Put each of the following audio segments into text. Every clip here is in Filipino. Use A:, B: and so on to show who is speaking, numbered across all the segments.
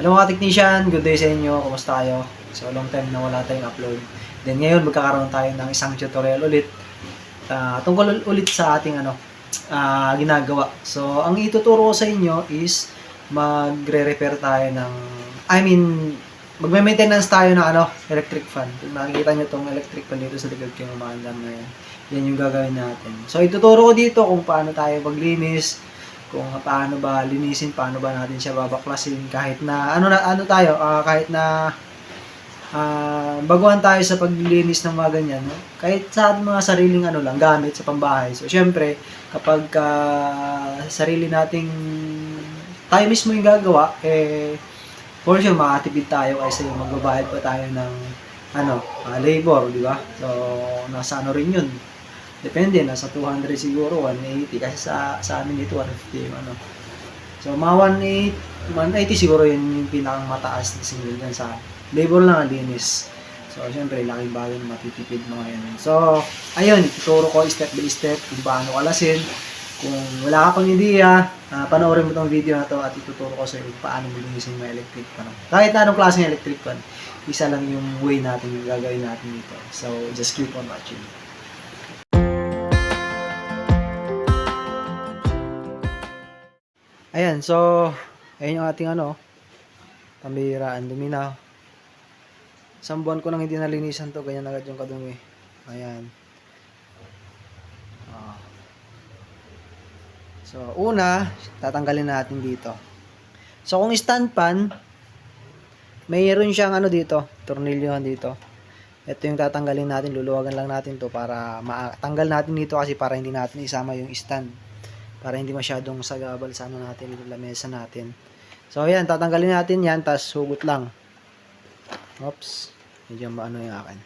A: Hello mga technician, good day sa inyo. Kumusta kayo? So long time na wala tayong upload. Then ngayon magkakaroon tayo ng isang tutorial ulit ah, tungkol ul- ulit sa ating ano ah, ginagawa. So ang ituturo ko sa inyo is magre-repair tayo ng I mean magme-maintenance tayo ng ano electric fan. Kung nakikita niyo tong electric fan dito sa likod ko umaandar na yan. Yan yung gagawin natin. So ituturo ko dito kung paano tayo maglinis, kung paano ba linisin, paano ba natin siya babaklasin kahit na ano na ano tayo, ah, kahit na ah, baguhan tayo sa paglilinis ng mga ganyan, no? kahit sa mga sariling ano lang gamit sa pambahay. So syempre, kapag ah, sarili nating tayo mismo yung gagawa, eh for sure makatipid tayo kaysa yung magbabayad pa tayo ng ano, ah, labor, di ba? So nasa ano rin yun. Depende, nasa 200 siguro, 180. Kasi sa, sa amin dito, 150 yung ano. So, mga 180, 180 siguro yun yung pinakang mataas na single yan sa labor lang ang linis. So, syempre, laking bagay na matitipid mga yan. So, ayun, ituturo ko step by step kung paano kalasin. Kung wala ka pang idea, ah, panoorin mo tong video na to at ituturo ko sa iyo paano linisin yung electric fan. Kahit anong klaseng electric fan, isa lang yung way natin yung gagawin natin dito. So, just keep on watching. Ayan, so, ayan yung ating ano, pambihiraan, dumi na. Isang buwan ko nang hindi nalinisan to, ganyan agad yung kadumi. Ayan. Ah. So, una, tatanggalin natin dito. So, kung stand pan, mayroon siyang ano dito, tornilyohan dito. Ito yung tatanggalin natin, luluwagan lang natin to para matanggal natin dito kasi para hindi natin isama yung stand para hindi masyadong sagabal sa ano natin, yung lamesa natin. So, ayan, tatanggalin natin yan, tas hugot lang. Oops, medyo maano yung akin.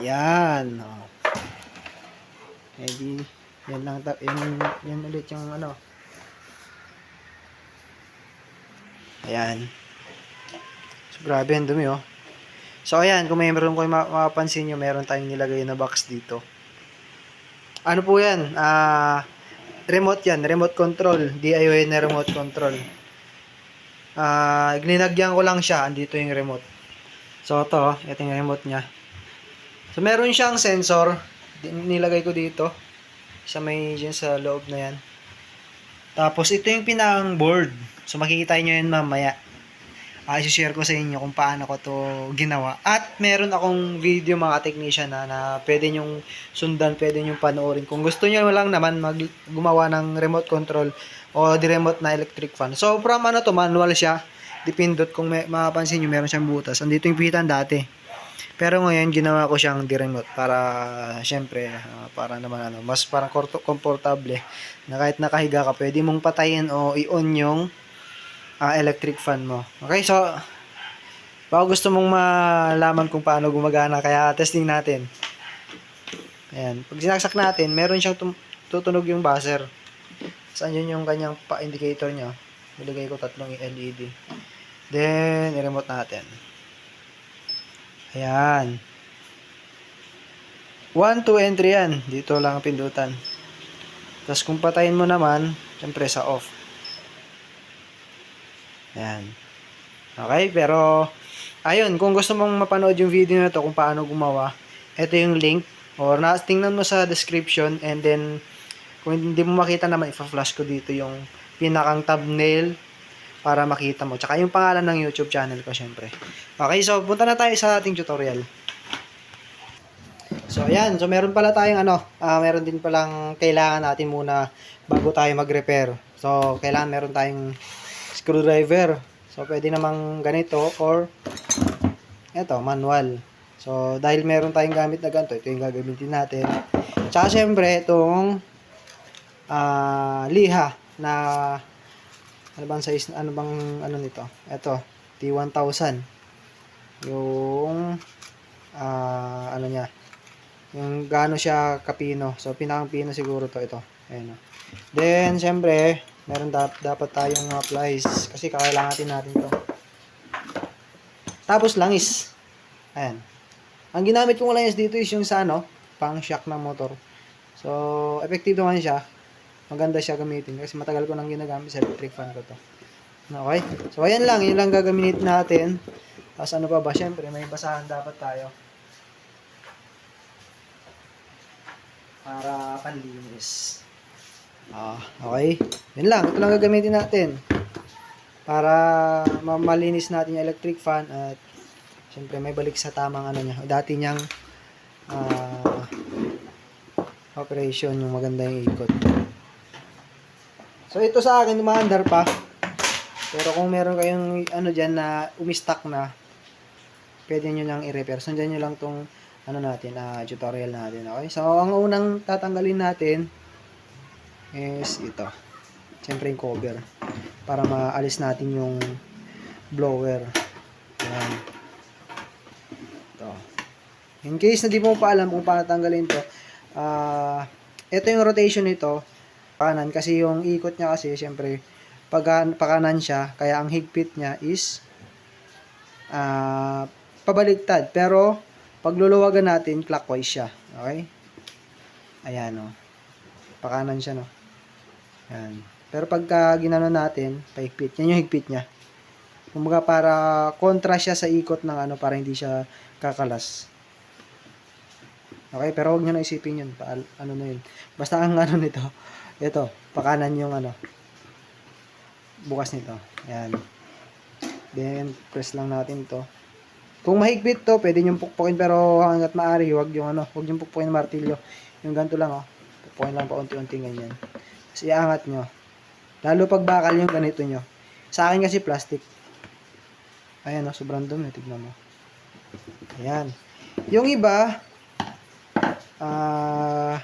A: Yan. Oh. Edi, yan lang, yan, yan ulit yung ano. Ayan. So, grabe ang dumi, oh. So, ayan, kung may meron ko ma- mapapansin nyo, meron tayong nilagay na box dito. Ano po yan? Ah, remote yan. Remote control. DIY na remote control. Ah, linagyan ko lang siya. Andito yung remote. So, to. Ito yung remote niya. So, meron siyang sensor. Nilagay ko dito. Sa may dyan sa loob na yan. Tapos, ito yung pinang board. So, makikita nyo yun mamaya. Ah, share ko sa inyo kung paano ko to ginawa. At meron akong video mga technician na, na pwede nyong sundan, pwede nyong panoorin. Kung gusto nyo lang naman mag, gumawa ng remote control o di remote na electric fan. So from ano to, manual siya. Dipindot kung may, mapapansin nyo, meron siyang butas. Andito yung pitan dati. Pero ngayon, ginawa ko siyang di-remote para, syempre, ah, para naman ano, mas parang komportable na kahit nakahiga ka, pwede mong patayin o i-on yung ah, electric fan mo. Okay, so baka gusto mong malaman kung paano gumagana, kaya testing natin. Ayan, pag sinaksak natin, meron siyang tutunog yung buzzer. Saan yun yung kanyang pa-indicator niya? Nilagay ko tatlong LED. Then, i-remote natin. Ayan. 1, 2, and 3 yan. Dito lang ang pindutan. Tapos kung patayin mo naman, syempre sa off. Ayan. Okay, pero ayun, kung gusto mong mapanood yung video na to kung paano gumawa, ito yung link or na tingnan mo sa description and then kung hindi mo makita naman ipa-flash ko dito yung pinakang thumbnail para makita mo. Tsaka yung pangalan ng YouTube channel ko syempre. Okay, so punta na tayo sa ating tutorial. So ayan, so meron pala tayong ano, ah, meron din palang kailangan natin muna bago tayo mag-repair. So kailangan meron tayong screwdriver. So, pwede namang ganito or eto, manual. So, dahil meron tayong gamit na ganito, ito yung gagamitin natin. Tsaka, syempre, itong ah, liha na ano bang size, ano bang ano nito? Ito, T1000. Yung ah, ano niya, yung gaano siya kapino. So, pinakang pino siguro to ito. Ayan o. Then, syempre, meron dap- dapat tayong mga plies kasi kakailangan natin to. Tapos langis. Ayan. Ang ginamit kong langis dito is yung sa ano, pang shock ng motor. So, effective naman siya. Maganda siya gamitin kasi matagal ko nang ginagamit sa electric fan ko to. Okay? So, ayan lang. Yun lang gagamitin natin. Tapos ano pa ba? Siyempre, may basahan dapat tayo. Para panlinis. Ah, okay. Yun lang. Ito lang gagamitin natin. Para ma- malinis natin yung electric fan at siyempre may balik sa tamang ano niya. Dati niyang ah, operation yung maganda yung ikot. So ito sa akin umaandar pa. Pero kung meron kayong ano diyan na umistock na pwede niyo nang i-repair. Sundan niyo lang tong ano natin, ah, tutorial natin. Okay? So ang unang tatanggalin natin is ito. Siyempre yung cover para maalis natin yung blower. Ayan. Ito. In case na di mo pa alam kung paano tanggalin to, ah ito yung rotation nito, kanan kasi yung ikot niya kasi syempre pag pakanan siya, kaya ang higpit niya is ah pabaliktad. Pero pag luluwagan natin, clockwise siya. Okay? Ayan o. Pakanan siya no. Ayan. Pero pagka ginano natin, pahigpit. Yan yung higpit niya. Kumbaga para kontra siya sa ikot ng ano para hindi siya kakalas. Okay, pero huwag niyo na isipin yun. Pa, ano na yun. Basta ang ano nito, ito, pakanan yung ano, bukas nito. Ayan. Then, press lang natin to. Kung mahigpit to, pwede nyo pukpukin pero hanggat maaari, huwag yung ano, huwag yung pukpukin ng martilyo. Yung ganito lang, oh. Pukpukin lang pa unti-unti ganyan. Tapos iangat nyo. Lalo pag bakal yung ganito nyo. Sa akin kasi plastic. Ayan, oh, sobrang dumi. Tignan mo. Ayan. Yung iba, ah,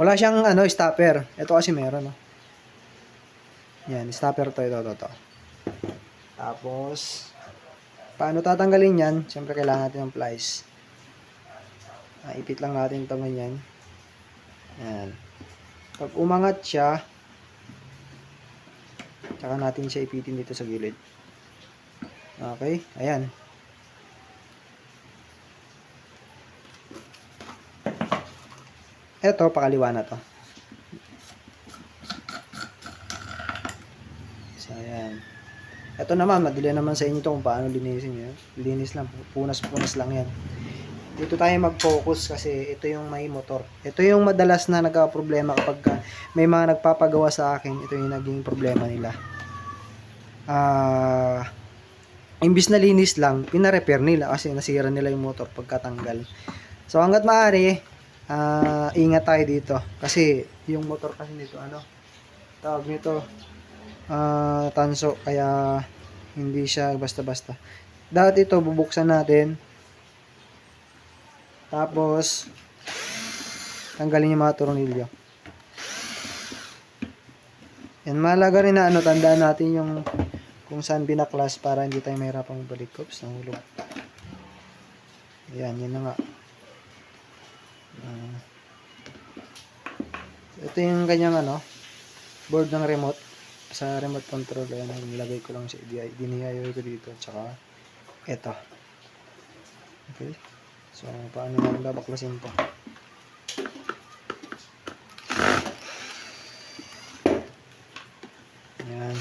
A: wala siyang ano, stopper. Ito kasi meron, oh. Yan, stopper to, ito, ito, ito. Tapos, paano tatanggalin yan? Siyempre, kailangan natin ng plies. Ah, ipit lang natin ito ganyan. Yan. Pag umangat siya, tsaka natin siya ipitin dito sa gilid. Okay, ayan. Ito, pakaliwa na to. So, ayan. Ito naman, madali naman sa inyo to kung paano linisin nyo. Linis lang, punas-punas lang yan. Dito tayo mag-focus kasi ito yung may motor. Ito yung madalas na nagka-problema kapag ka may mga nagpapagawa sa akin. Ito yung naging problema nila. Ah... imbis na linis lang, pina-repair nila kasi nasira nila yung motor pagkatanggal. So hanggat maaari, ah ingat tayo dito. Kasi yung motor kasi nito, ano, tawag nito, ah tanso, kaya hindi siya basta-basta. Dati ito, bubuksan natin. Tapos, tanggalin yung mga tornilyo. Yan, mahalaga rin na ano, tandaan natin yung kung saan binaklas para hindi tayo mahirapang balik. Oops, nahulog. Yan, yun na nga. Ah. ito yung kanyang ano, board ng remote. Sa remote control, ayan, nilagay ko lang sa DI. Dinihayoy ko dito. Tsaka, ito. Okay. So, paano namin babaklasin to? Ayan.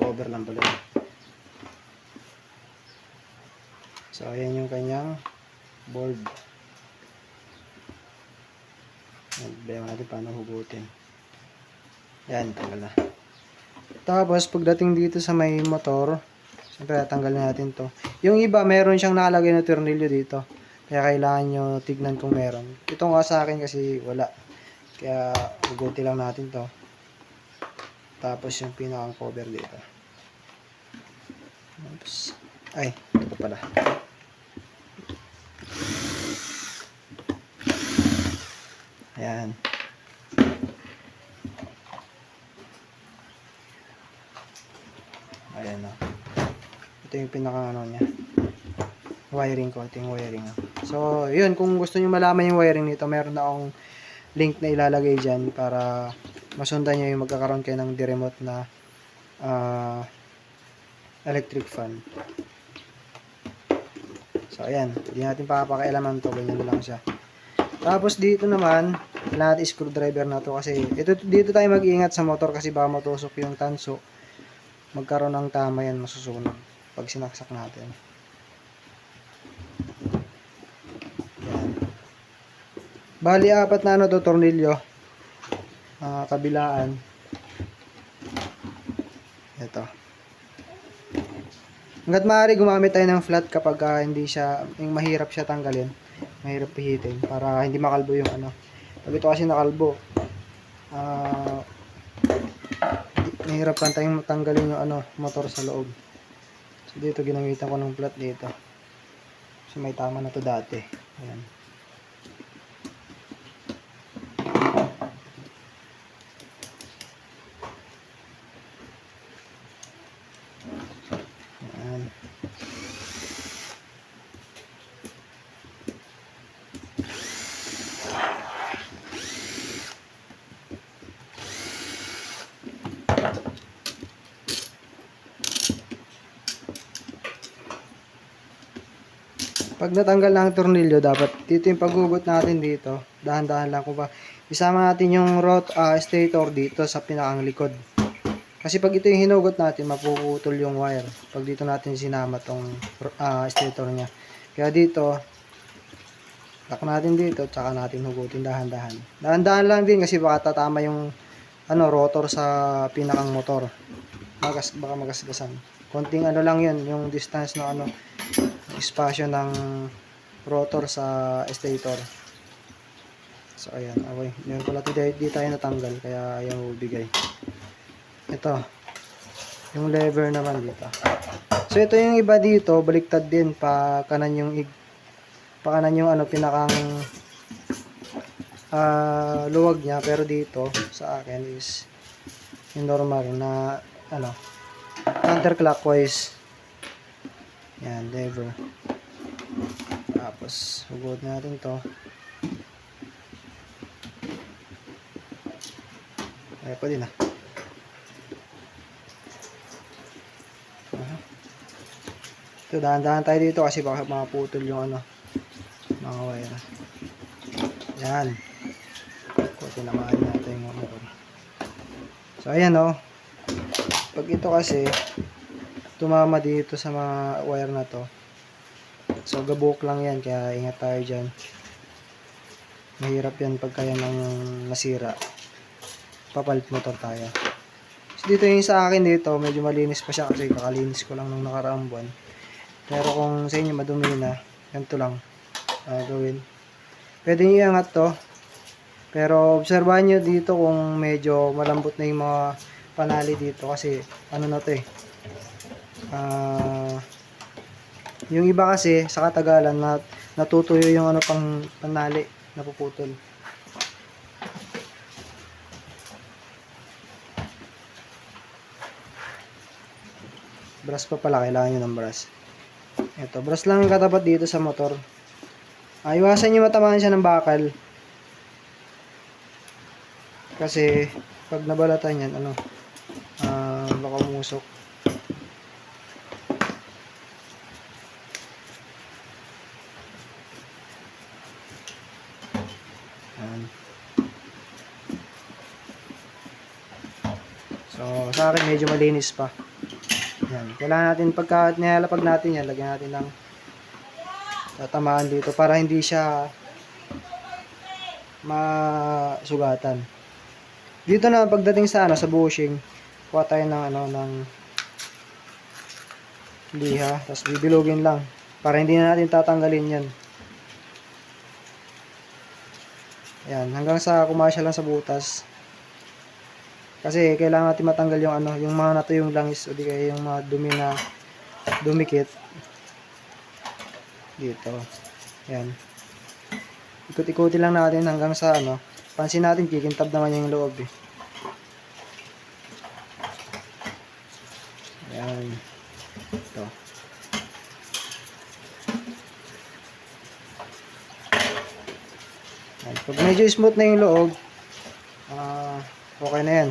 A: Cover lang pala. So, ayan yung kanyang board. Problema natin paano hugutin. Yan, tanggal na. Tapos, pagdating dito sa may motor, siyempre tatanggal natin to. Yung iba, meron siyang nakalagay na tornilyo dito. Kaya kailangan nyo tignan kung meron. Ito nga sa akin kasi wala. Kaya, hugutin lang natin to. Tapos, yung pinakang cover dito. Oops. Ay, ito pala. Ayan. Ayan na. Ito yung pinaka ano niya. Wiring ko. Ito yung wiring. So, yun. Kung gusto niyo malaman yung wiring nito, meron na akong link na ilalagay dyan para masundan nyo yung magkakaroon kayo ng di-remote na ah
B: electric fan. So, ayan. Hindi natin papakialaman to. Ganyan lang siya. Tapos, dito naman, natin screwdriver na to kasi ito, dito tayo mag-iingat sa motor kasi baka matusok yung tanso. Magkaroon ng tama yan, masusunog pag sinaksak natin. Yan. Bali, apat na ano to, tornilyo. Ah, kabilaan. Ito. Hanggat maaari gumamit tayo ng flat kapag ah, hindi siya, yung mahirap siya tanggalin. Mahirap pihitin para hindi makalbo yung ano. Pag ito kasi nakalbo, ah, mahirap kan tayong tanggalin yung ano, motor sa loob. So dito ginamitan ko ng flat dito. So may tama na to dati. Ayan. Pag natanggal na ang tornilyo, dapat dito yung paghugot natin dito. Dahan-dahan lang kung ba. Isama natin yung rot ah, stator dito sa pinakang likod. Kasi pag ito yung hinugot natin, mapuputol yung wire. Pag dito natin sinama tong ah, stator niya. Kaya dito, lock natin dito, tsaka natin hugutin dahan-dahan. Dahan-dahan lang din kasi baka tatama yung ano, rotor sa pinakang motor. Magas, baka magasgasan. Konting ano lang yun, yung distance ng ano, espasyo ng rotor sa stator. So, ayan. Okay. Yun pala, di, di tayo natanggal. Kaya ayaw bigay. Ito. Yung lever naman dito. So, ito yung iba dito. Baliktad din. Pa kanan yung ig pa kanan yung ano, pinakang ah luwag niya. Pero dito, sa akin is yung normal na ano, counterclockwise. Yan, lever. Tapos, hugot natin to. Ay, pwede na. Ito, dahan-dahan tayo dito kasi baka maputol yung ano, mga wire. Yan. Kunti naman natin yung motor. So, ayan o. Pag ito kasi, tumama dito sa mga wire na to. So, gabuk lang yan, kaya ingat tayo dyan. Mahirap yan pagka yan ang nasira. Papalit motor tayo. So, dito yung sa akin dito, medyo malinis pa siya kasi kakalinis ko lang nung nakaraang buwan. Pero kung sa inyo madumi na, ganito lang ah, gawin. Pwede nyo iangat to. Pero obserbahan nyo dito kung medyo malambot na yung mga panali dito kasi ano na to eh. Ah, yung iba kasi sa katagalan na natutuyo yung ano pang panali napuputol. Brush pa pala, kailangan nyo ng brush. Ito, brush lang katapat dito sa motor. Ah, iwasan nyo matamaan siya ng bakal. Kasi, pag nabalatan yan, ano, ah, baka umusok. Ayan. So, sa akin medyo malinis pa. Yan. Kailangan natin pagka nilalapag natin yan, lagyan natin ng tatamaan dito para hindi siya masugatan. Dito na pagdating sa ano sa bushing, kuha tayo ng ano ng liha, tapos bibilugin lang para hindi na natin tatanggalin 'yan. Yan, hanggang sa kumasya lang sa butas. Kasi kailangan natin matanggal yung ano, yung mga natuyong langis o di kaya yung mga dumi na dumikit. Dito. Yan. Ikot-ikuti lang natin hanggang sa ano. Pansin natin, kikintab naman yung loob eh. Yan. Ito. Yan. Pag medyo smooth na yung loob, ah, okay na yan.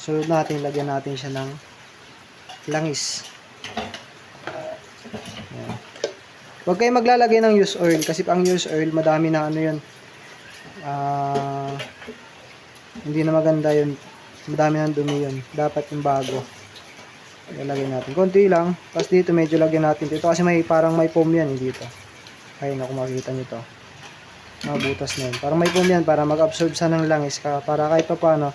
B: Sunod natin, lagyan natin siya ng langis. Ayan. Huwag kayong maglalagay ng used oil kasi ang used oil madami na ano yun. Ah, hindi na maganda yun. Madami ng dumi yun. Dapat yung bago. Ilalagay natin. Konti lang. Tapos dito medyo lagyan natin dito kasi may parang may foam yan eh, dito. Ayun ako makikita nyo to. Mga butas na yun. Parang may foam yan para mag-absorb sa ng langis. Para kahit pa paano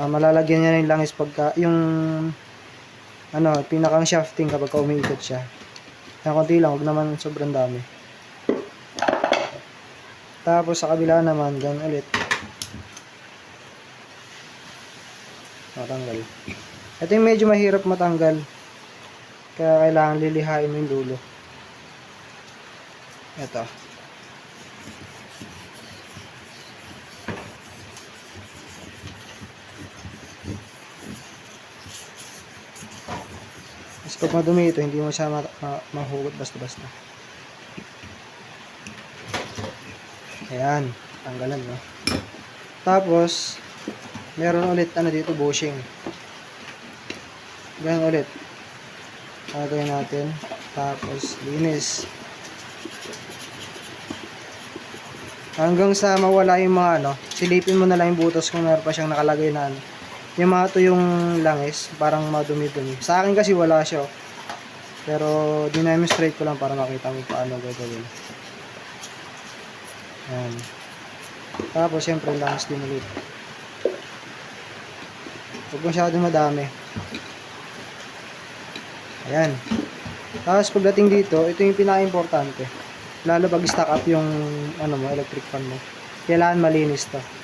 B: ah, malalagyan niya ng langis pagka yung ano, pinakang shafting kapag ka umiikot siya. Kaya konti lang, huwag naman sobrang dami. Tapos sa kabila naman, ganun ulit. Matanggal. Ito yung medyo mahirap matanggal. Kaya kailangan lilihain mo yung dulo. Ito. Pag madumi ito, hindi mo siya ma- ma- mahugot basta-basta. Ayan, tanggalan no. Tapos, meron ulit ano dito, bushing. Ganun ulit. Lagay natin. Tapos, linis. Hanggang sa mawala yung mga ano, silipin mo na lang yung butas kung meron pa siyang nakalagay na ano. Yung mga to yung langis, parang madumi-dumi. Sa akin kasi wala siya. oh. Pero demonstrate ko lang para makita mo paano gagawin. Ayan. Tapos, syempre, langis din ulit. Huwag masyadong madami. Ayan. Tapos, pagdating dito, ito yung pinaka-importante. Lalo pag stack up yung ano mo, electric fan mo. Kailangan malinis to.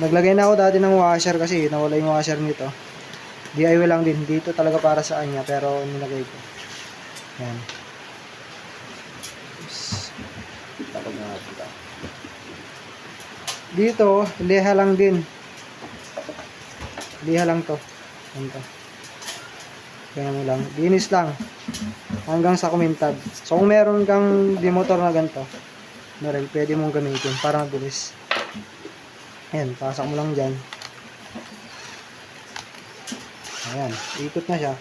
B: Naglagay na ako dati ng washer kasi nawala yung washer nito. DIY lang din. Dito talaga para sa kanya pero nilagay ko. Oops. Tapos na. Dito, liha lang din. Liha lang to. Ayan to. Kaya mo lang. Linis lang. Hanggang sa kumintab. So, kung meron kang dimotor na ganito, na rin, pwede mong gamitin para mabilis. Ayan, pasak mo lang dyan. Ayan, ikot na siya.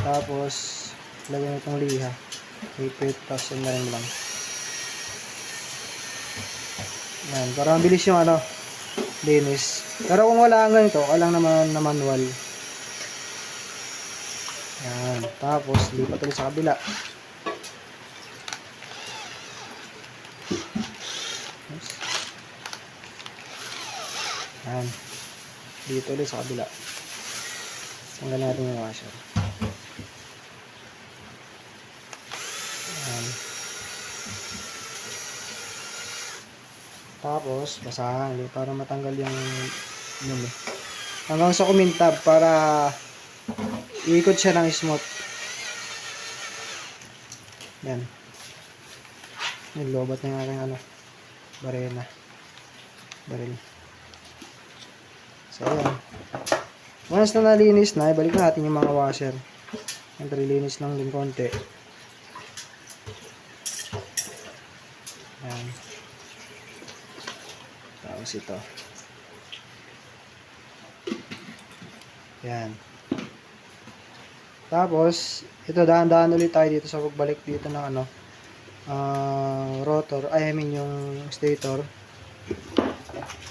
B: Tapos, lagyan mo itong liha. Ipit, tapos yun na rin lang. Ayan, para mabilis yung ano, linis. Pero kung wala kang ganito, kailang naman na manual. Yan. Tapos, lipat ulit sa kabila. Yan. Dito ulit sa kabila. Tanggal natin yung washer. Yan. Tapos, basahan ulit para matanggal yung yun eh. Hanggang sa kumintab para Iikot siya ng smooth. Yan. Yung lobat na yung aking ano. Barena. Baril. So, yan. Once na nalinis na, ibalik natin yung mga washer. Siyempre, linis lang din konti. Yan. Tapos ito. Yan. Tapos, ito dahan-dahan ulit tayo dito sa pagbalik dito ng ano, ah, rotor, I mean yung stator.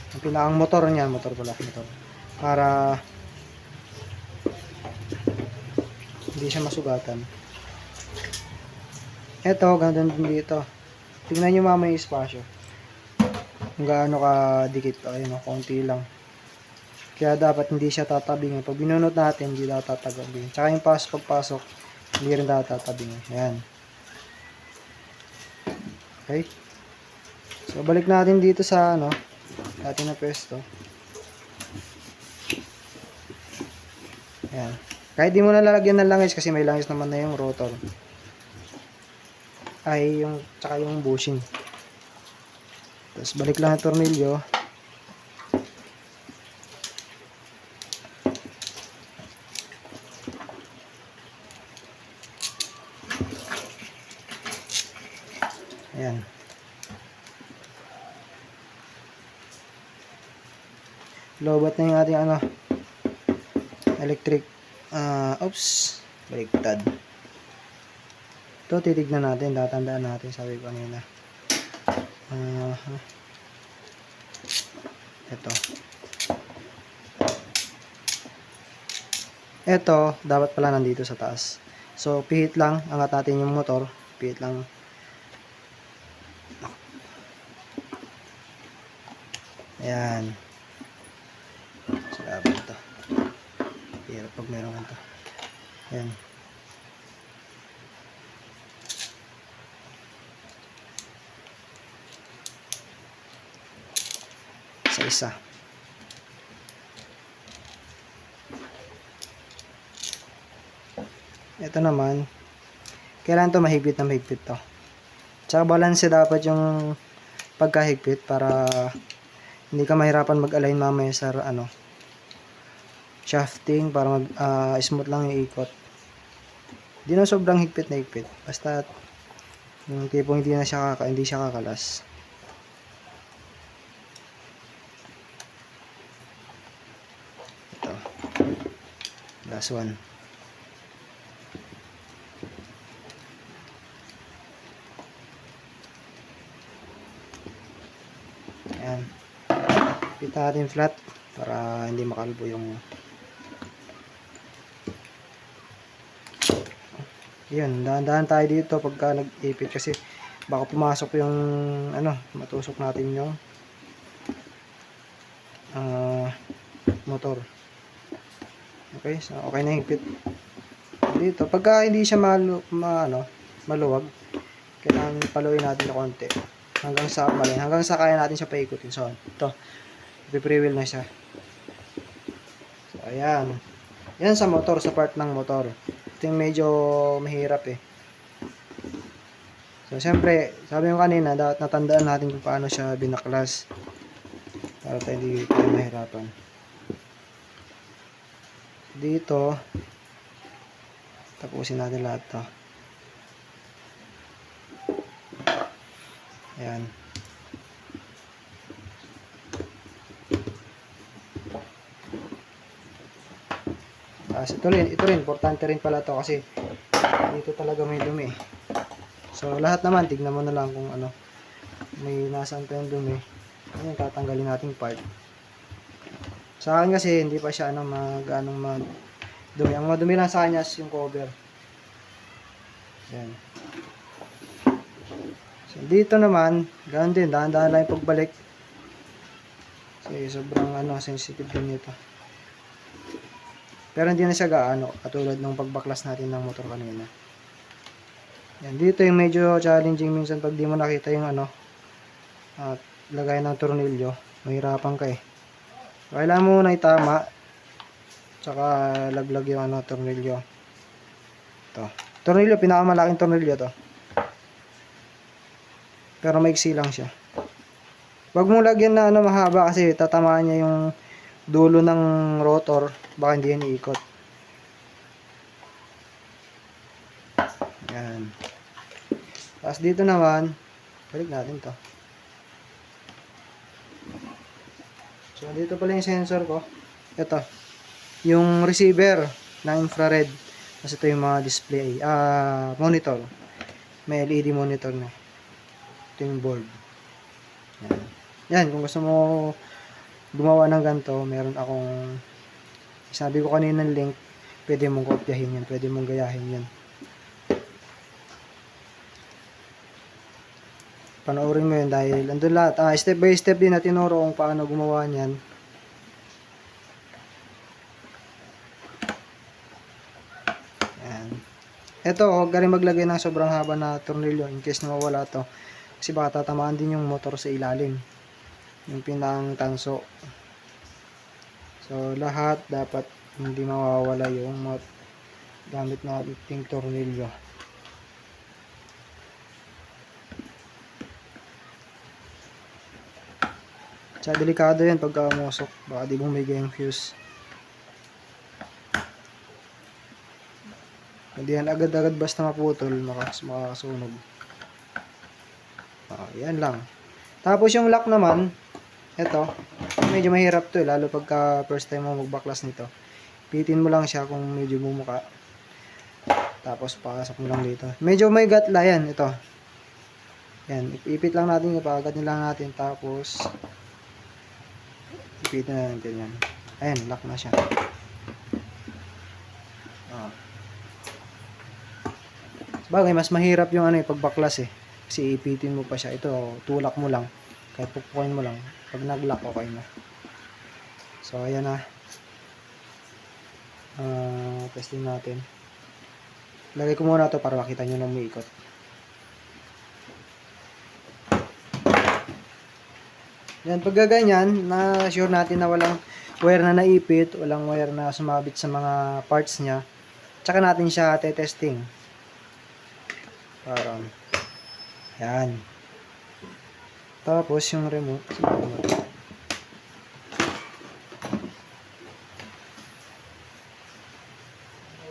B: Ang pinakang motor niya, motor pala, motor. Para hindi siya masugatan. Ito, ganun din dito. Tingnan nyo mamaya yung espasyo. Kung gaano ka dikit. Ayun, no, konti lang. Kaya dapat hindi siya tatabingin. Pag binunot natin, hindi dapat tatabingin. Tsaka yung pasok pagpasok, hindi rin dapat tatabingin. Ayan. Okay. So, balik natin dito sa ano, dati na pwesto. Ayan. Kahit di mo na lalagyan ng langis kasi may langis naman na yung rotor. Ay, yung, tsaka yung bushing. Tapos, balik lang ang tornilyo. Ayan. Lobat na yung ating ano. electric ah oops baliktad. Ito titignan natin tatandaan natin sabi ko kanina. Ah ito. Ito dapat pala nandito sa taas. So pihit lang angat natin yung motor pihit lang. Ayan sa ito hirap pag meron ganito. Ayan. Sa isa. Ito naman. Kailangan to mahigpit na mahigpit to? Tsaka balance dapat yung pagkahigpit para hindi ka mahirapan mag-align mamaya sa ano shafting para mag ah, smooth lang yung ikot. Hindi na sobrang higpit na higpit. Basta yung tipong hindi na siya kaka, hindi siya kakalas. Ito. Last one. Ayan. Pita natin flat para hindi makalbo yung yun, dahan-dahan tayo dito pagka nag-ipit kasi baka pumasok yung ano, matusok natin yung ah, motor. Okay, so okay na higpit. Dito, pagka hindi siya malu, ma, ano, maluwag, kailangan paluin natin ng konti hanggang sa mali, hanggang sa kaya natin siya paikutin. So, ito, ipi-freewheel na siya. So, ayan. Yan sa motor, sa part ng motor. Ito yung medyo mahirap eh. So, siyempre, sabi ko kanina, dapat natandaan natin kung paano siya binaklas. Para tayo hindi tayo mahirapan. Dito, tapusin natin lahat to. Ayan. Tapos ito rin, ito rin, importante rin pala to kasi dito talaga may dumi. So lahat naman, tignan mo na lang kung ano, may nasaan pa yung dumi. Yung tatanggalin nating part. Sa akin kasi, hindi pa siya ano, mag, anong mag, dumi. Ang madumi lang sa kanya is yung cover. Ayan. So, dito naman, ganun din, dahan-dahan lang yung pagbalik. Kasi sobrang ano, sensitive din nito. Pero hindi na siya gaano, katulad ng pagbaklas natin ng motor kanina. Yan, dito yung medyo challenging minsan pag di mo nakita yung ano, at lagay ng tornilyo, mahirapan ka eh. Kailangan mo muna itama, tsaka laglag yung ano, tornilyo. Ito. Tornilyo, pinakamalaking tornilyo to. Pero maiksi lang siya. Wag mo lagyan na ano mahaba kasi tatamaan niya yung dulo ng rotor. Baka hindi yan iikot. Yan. Tapos dito naman, balik natin to. So dito pala yung sensor ko. Ito. Yung receiver na infrared. Tapos ito yung mga display. Ah, monitor. May LED monitor na ito yung board. Yan. Yan, kung gusto mo gumawa ng ganito, meron akong sabi ko kanina ng link, pwede mong kopyahin yan, pwede mong gayahin yan. Panoorin mo yun dahil andun lahat. Ah, step by step din na tinuro kung paano gumawa niyan. Yan. Ito, huwag ka rin maglagay ng sobrang haba na tornilyo in case na mawala to. Kasi baka tatamaan din yung motor sa ilalim. Yung pinang tanso. So, lahat dapat hindi mawawala yung mot gamit nating tornilyo. Sa delikado yan pagka umusok. Baka di bumigay yung fuse. Hindi yan agad-agad basta maputol, makas makasunog. Ah, yan lang. Tapos yung lock naman, ito, medyo mahirap to eh, lalo pagka first time mo magbaklas nito. Pitin mo lang siya kung medyo bumuka. Tapos pasok mo lang dito. Medyo may gatla yan, ito. Yan, ipipit lang natin, ipagat lang natin. Tapos, ipitin na natin yan. Ayan, lock na siya. Ah. Bagay, mas mahirap yung ano eh, pagbaklas eh. Kasi ipitin mo pa siya. Ito, tulak mo lang. Kahit pupukuin mo lang. Pag nag-lock, okay na. So, ayan na. Ah, testing natin. Lagay ko muna to para makita nyo na umiikot. Yan, pag ganyan, na sure natin na walang wire na naipit, walang wire na sumabit sa mga parts niya, tsaka natin siya te-testing. Para, yan. Tapos yung remote, saan yung remote?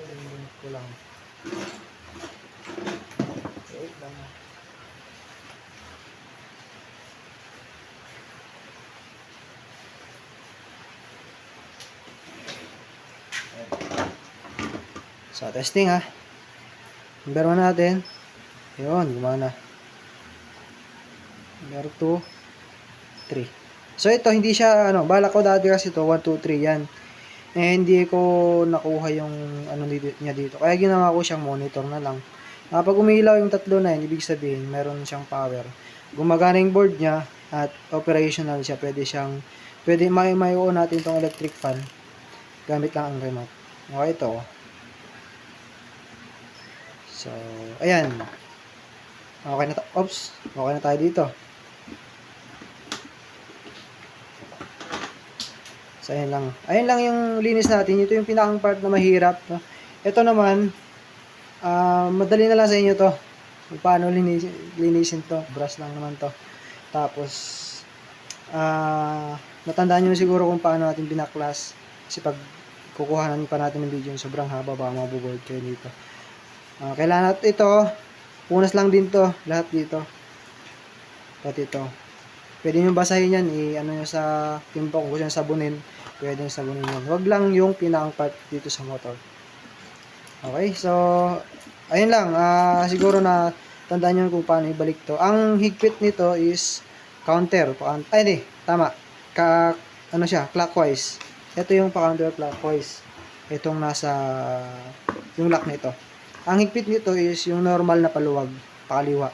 B: Remote ko lang. Wait lang. So, testing ha. Number 1 natin. Yun, gumana. Number 2, 3. So, ito, hindi siya, ano, bala ko dati kasi ito, 1, 2, 3 yan. Eh, hindi ko nakuha yung, ano, dito, niya dito. Kaya ginawa ko siyang monitor na lang. Ah, pag umiilaw yung tatlo na yun, ibig sabihin, meron siyang power. Gumagana yung board niya, at operational siya. Pwede siyang, pwede, may, may natin tong electric fan. Gamit lang ang remote. Okay, ito. So, ayan. Okay na Oops. Okay na tayo dito. So, ayan lang. Ayan lang yung linis natin. Ito yung pinakang part na mahirap. Ito naman, ah, madali na lang sa inyo to. Paano linis, linisin to. Brush lang naman to. Tapos, ah, natandaan nyo siguro kung paano natin binaklas. Kasi pag kukuhanan pa natin ng video, sobrang haba, baka mabuboard kayo dito. Ah, kailangan natin ito, punas lang din to, lahat dito. Pati ito. Pwede nyo basahin yan, i-ano nyo sa timpo, kung gusto nyo sabunin, pwede nyo sabunin yan. Huwag lang yung pinakang part dito sa motor. Okay, so, ayun lang, ah, siguro na tandaan nyo kung paano ibalik to. Ang higpit nito is counter, ay di, tama, ka, ano siya, clockwise. Ito yung pa-counter clockwise. Itong nasa, yung lock nito. Ang higpit nito is yung normal na paluwag, pakaliwa.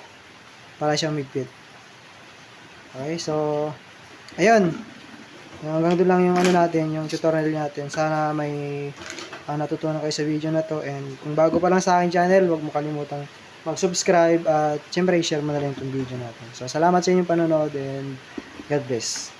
B: Para siyang higpit. Okay, so, ayun. Hanggang doon lang yung ano natin, yung tutorial natin. Sana may ah, natutunan kayo sa video na to. And kung bago pa lang sa akin channel, huwag mo kalimutang mag-subscribe at syempre i-share mo na rin itong video natin. So, salamat sa inyong panonood and God bless.